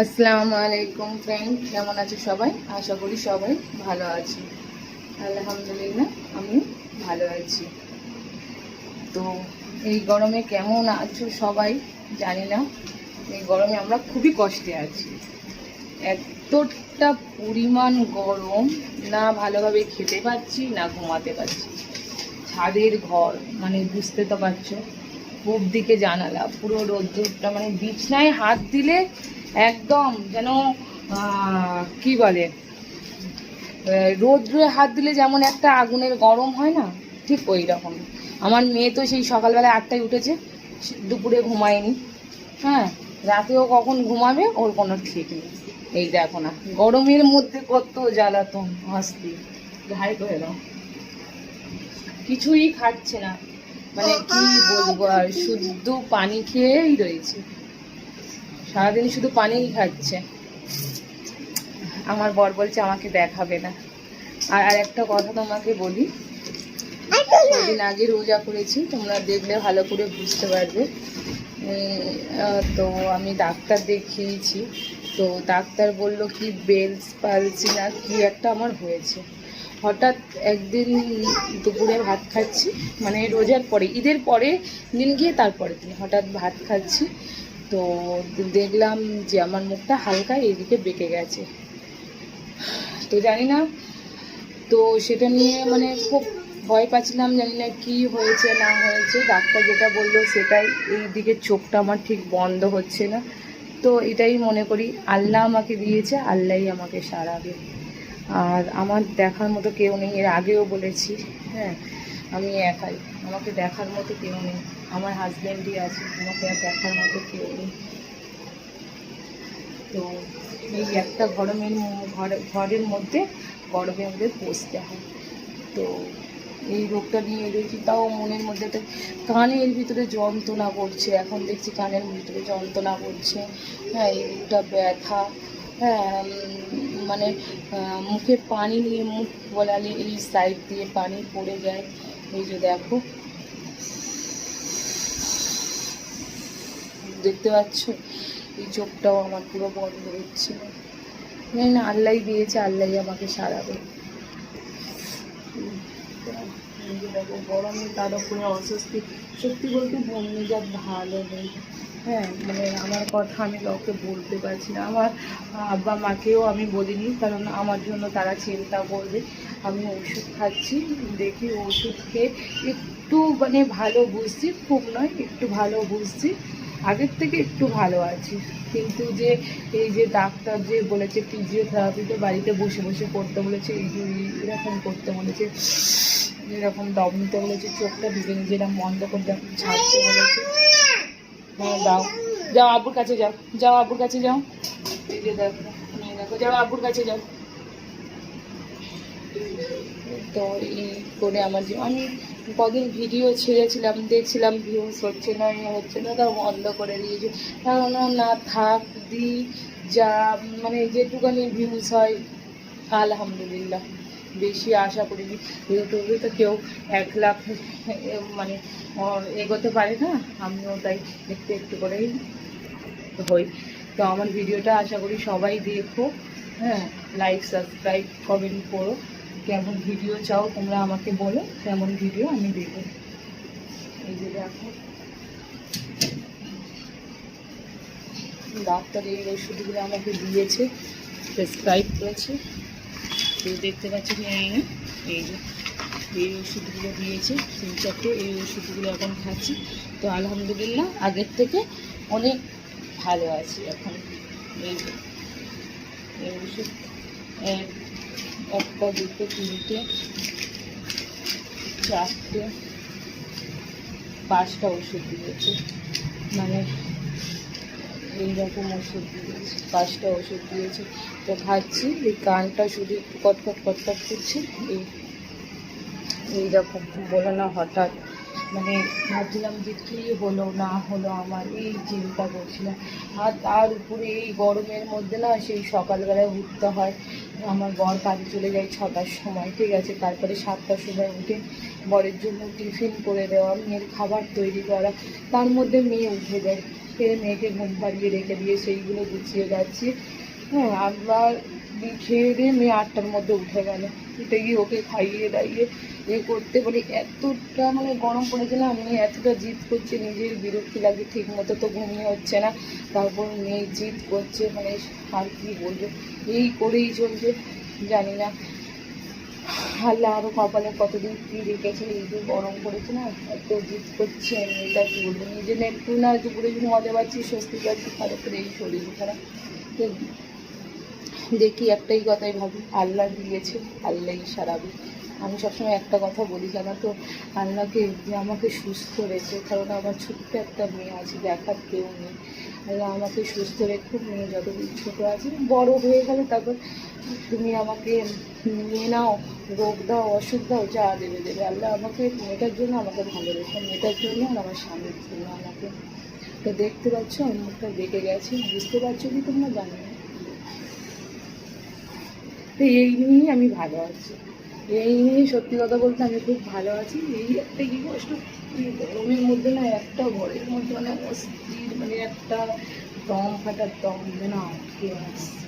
আসসালামু আলাইকুম ফ্রেন্ড কেমন আছে সবাই? আশা করি সবাই ভালো আছে। আলহামদুলিল্লাহ আমি ভালো আছি। তো এই গরমে কেমন আছো সবাই জানি না। এই গরমে আমরা খুবই কষ্টে আছি। এতটা পরিমাণ গরম, না ভালোভাবে খেতে পাচ্ছি না ঘুমাতে পারছি। ছাদের ঘর মানে বুঝতে তো পারছ পূব দিকে জানালা, পুরো রোদ্দুরটা মানে বিছনায় হাত দিলে একদম যেন কি বলে রোদ্রে হাত দিলে যেমন একটা আগুনের গরম হয় না, ঠিক ওই রকম। আমার মেয়ে তো সেই সকালবেলা আটটায় উঠেছে দুপুরে ঘুমায়নি। হ্যাঁ রাতেও কখন ঘুমাবে ওর কোনো ঠিক নেই। এই দেখো না, গরমের মধ্যে কত জ্বালাতন হাসতি ভাই করে দাও কিছুই খাচ্ছে না। মানে কি বলব আর, শুদ্ধ পানি খেয়েই রয়েছে। সারাদিন শুধু পানিই খাচ্ছে। আমার বর বলছে আমাকে দেখাবে না। আর আর একটা কথা তোমাকে বলি কদিন আগে রোজা করেছি, তোমরা দেখলে ভালো করে বুঝতে পারবে। তো আমি ডাক্তার দেখিয়েছি, তো ডাক্তার বলল কি বেলস পালসি না, কি একটা আমার হয়েছে। হঠাৎ একদিন দুপুরে ভাত খাচ্ছি মানে রোজার পরে, ঈদের পরে দিন গিয়ে তারপরে দিন হঠাৎ ভাত খাচ্ছি। তো দেখলাম যে আমার মুখটা হালকা এইদিকে বেঁকে গেছে। তো জানি না, তো সেটা নিয়ে মানে খুব ভয় পাচ্ছিলাম, জানি না কি হয়েছে, না হয়েছে। ডাক্তার যেটা বলল সেটাই এই দিকে চোখটা আমার ঠিক বন্ধ হচ্ছে না। তো এটাই মনে করি, আল্লাহ আমাকে দিয়েছে আল্লাহই আমাকে সারাবে। আর আমার দেখার মতো কেউ নেই, এর আগেও বলেছি হ্যাঁ আমি একাই, আমাকে দেখার মতো কেউ নেই। আমার হাজব্যান্ডই আছে, আমাকে আর দেখার মতো কেউ নেই। তো এই একটা গরমের ঘরে, ঘরের মধ্যে গরমে আমাদের বসতে হয়। তো এই রোগটা নিয়ে রয়েছি, তাও মনের মধ্যে তো কানের ভিতরে যন্ত্রণা করছে। এখন দেখছি কানের ভিতরে যন্ত্রণা করছে। হ্যাঁ এই রোগটা ব্যথা। হ্যাঁ মানে মুখে পানি নিয়ে মুখ বলালে এই সাইড দিয়ে পানি পড়ে যায়। এই যে দেখো। দেখতে পাচ্ছ? এই চোখটাও আমার পুরো বন্ধ হচ্ছে জানি না আল্লাহ দিয়েছে আল্লাহ আমাকে সারাবে। দেখো গরমে তার উপরে অস্বস্তি। সত্যি বলতে মন মেজাজ ভালো নেই। হ্যাঁ মানে আমার কথা আমি কাউকে বলতে পারছি না। আমার আব্বা মাকেও আমি বলিনি কারণ আমার জন্য তারা চিন্তা করবে। আমি ওষুধ খাচ্ছি দেখি ওষুধ খেয়ে একটু মানে ভালো বুঝছি খুব নয় একটু ভালো বুঝছি। আগের থেকে একটু ভালো আছি। কিন্তু যে এই যে ডাক্তার যে বলেছে ফিজিওথেরাপিতে বাড়িতে বসে বসে করতে বলেছে, এই এরকম করতে বলেছে, এরকম দম নিতে বলেছে, চোখটা ভিজে নিজে এরকম বন্ধ করে দেখ- ছাড়তে বলেছে। হ্যাঁ দাও যাও আব্বুর কাছে যাও। যাও আব্বুর কাছে যাও। এই যে দেখো দেখো, যাও আব্বুর কাছে যাও। তো এই করে আমার যে আমি কদিন ভিডিও ছেড়েছিলাম, দেখছিলাম ভিউজ হচ্ছে না ইয়ে হচ্ছে না তা বন্ধ করে দিয়েছি। কারণ না থাক, দি, যা মানে যেটুকানি ভিউজ হয়, আলহামদুলিল্লাহ, বেশি আশা করিনি। ইউটিউবে তো কেউ এক লাখ মানে এগোতে পারে না, আমিও তাই একটু একটু করেই হই। তো আমার ভিডিওটা আশা করি সবাই দেখো হ্যাঁ লাইক সাবস্ক্রাইব কমেন্ট করো। কেমন ভিডিও চাও তোমরা আমাকে বলো, কেমন ভিডিও আমি দেবো। এই যে দেখো। ডাক্তার এই ওষুধগুলো আমাকে দিয়েছে প্রেসক্রাইব করেছে। তো দেখতে পাচ্ছি এই এই যে, এই ওষুধগুলো দিয়েছে, তিন চারটে এই ওষুধগুলো এখন খাচ্ছি। তো আলহামদুলিল্লাহ আগের থেকে অনেক ভালো আছি এখন। এই ওষুধ একটা দুটো তিনটে, চারটে, পাঁচটা ওষুধ দিয়েছে। মানে এইরকম ওষুধ দিয়েছে, পাঁচটা ওষুধ দিয়েছে। তো খাচ্ছি, এই কানটা শুধু কটকট কটকট করছে, এই এইরকম বলো না হঠাৎ। মানে ভাবছিলাম যে কী হলো, না হলো আমার, এই চিন্তা করছিলাম। আর তার উপরে এই গরমের মধ্যে না সেই সকালবেলায় উঠতে হয়। আমার বর কাজে চলে যায় ছটার সময়, ঠিক আছে? তারপরে সাতটার সময় উঠে বরের জন্য টিফিন করে দেওয়া, মেয়ের খাবার তৈরি করা, তার মধ্যে মেয়ে উঠে যায়। ফের মেয়েকে ঘুম পাড়িয়ে রেখে দিয়ে সেইগুলো গুছিয়ে যাচ্ছি। হ্যাঁ আবার খেয়ে দিয়ে মেয়ে আটটার মধ্যে উঠে গেল। উঠে গিয়ে ওকে খাইয়ে দাইয়ে এ করতে বলি, এতটা মানে গরম পড়েছে না মেয়ে এতটা জিদ করছে, নিজের বিরক্তি লাগে ঠিক মতো তো ঘুমিয়ে হচ্ছে না। তারপর মেয়ে জিদ করছে মানে আর কি বলব, এই করেই চলছে, জানি না। আল্লাহ আরও কপালে কতদিন কী রেখেছে, এই যে গরম পড়েছে না, এত জিদ করছে মেয়েটা কী বলব? নিজে একটু না দুপুরে ঘুমাতে পারছি, স্বস্তি পাচ্ছি তার উপরে এই শরীর খারাপ তো দেখি একটাই কথাই ভাবি, আল্লাহ দিয়েছে আল্লাহই সারাবে। আমি সবসময় একটা কথা বলি জানো তো আল্লাহকে যে আমাকে সুস্থ রেখে, কারণ আমার ছোট্ট একটা মেয়ে আছে, দেখার কেউ নেই। আল্লাহ আমাকে সুস্থ রেখে মেয়ে যতদিন ছোটো আছে, বড় হয়ে গেলে তারপর তুমি আমাকে নিয়ে নাও, রোগ দাও, অসুখ দাও, যা দেবে দেবে। আল্লাহ আমাকে, মেয়েটার জন্য আমাকে ভালো রেখে মেয়েটার জন্য আর আমার স্বামীর জন্য আমাকে। তো দেখতে পাচ্ছ আমার মুখটা বেঁকে গেছে, বুঝতে পারছ কি তোমরা জানো? না তো এই নিয়েই আমি ভালো আছি। এই নিয়ে সত্যি কথা বলতে আমি খুব ভালো আছি। এই একটা কি কষ্ট গরমের মধ্যে না একটা ঘরের মধ্যে মানে অস্থির মানে একটা দম ফাটার দম যেন আটকে আসছে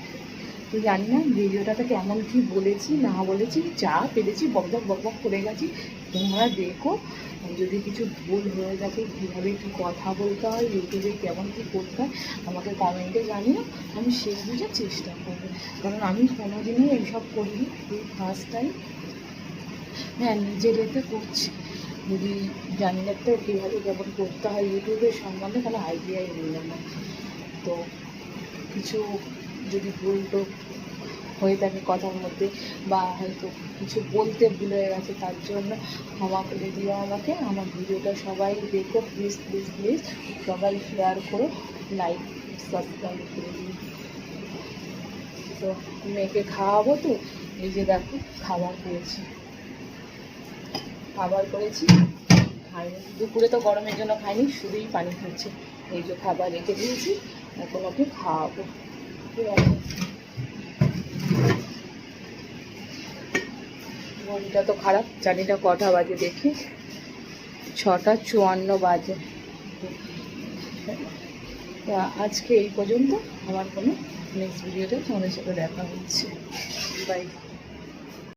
তো জানি না ভিডিওটাতে কেমন কি বলেছি, না বলেছি, যা পেরেছি বক বক করে গেছি। তোমরা দেখো যদি কিছু ভুল হয়ে থাকে, কীভাবে কী কথা বলতে হয়, ইউটিউবে কেমন কী করতে হয়, আমাকে কমেন্টে জানিও, আমি সেই বুঝে চেষ্টা করব। কারণ আমি কোনোদিনই এইসব করিনি, এই ফার্স্ট টাইম হ্যাঁ নিজের এতে করছি। যদি জানি না তো কীভাবে কেমন করতে হয় ইউটিউবের সম্বন্ধে কোনো আইডিয়াই নিল না। তো কিছু যদি ভুল তো হয়ে থাকে কথার মধ্যে বা হয়তো কিছু বলতে ভুল গেছে, তার জন্য ক্ষমা করে দিও আমাকে। আমার ভিডিওটা সবাই দেখো প্লিজ প্লিজ প্লিজ সবাই শেয়ার করো লাইক সাবস্ক্রাইব করে দিও। তো মেয়েকে খাওয়াবো তো, এই যে দেখো, খাবার করেছি। খাবার করেছি, খাইনি। দুপুরে তো গরমের জন্য খাইনি, শুধুই পানি খাচ্ছি। এই যে খাবার রেখে দিয়েছি, এখন ওকে খাওয়াবো। ঠিক আছে মনটা তো খারাপ, জানি না কটা বাজে দেখি। ছটা চুয়ান্ন বাজে। তা আজকে এই পর্যন্ত, আমার কোনো নেক্সট ভিডিওতে তোমাদের সাথে দেখা হচ্ছে। বাই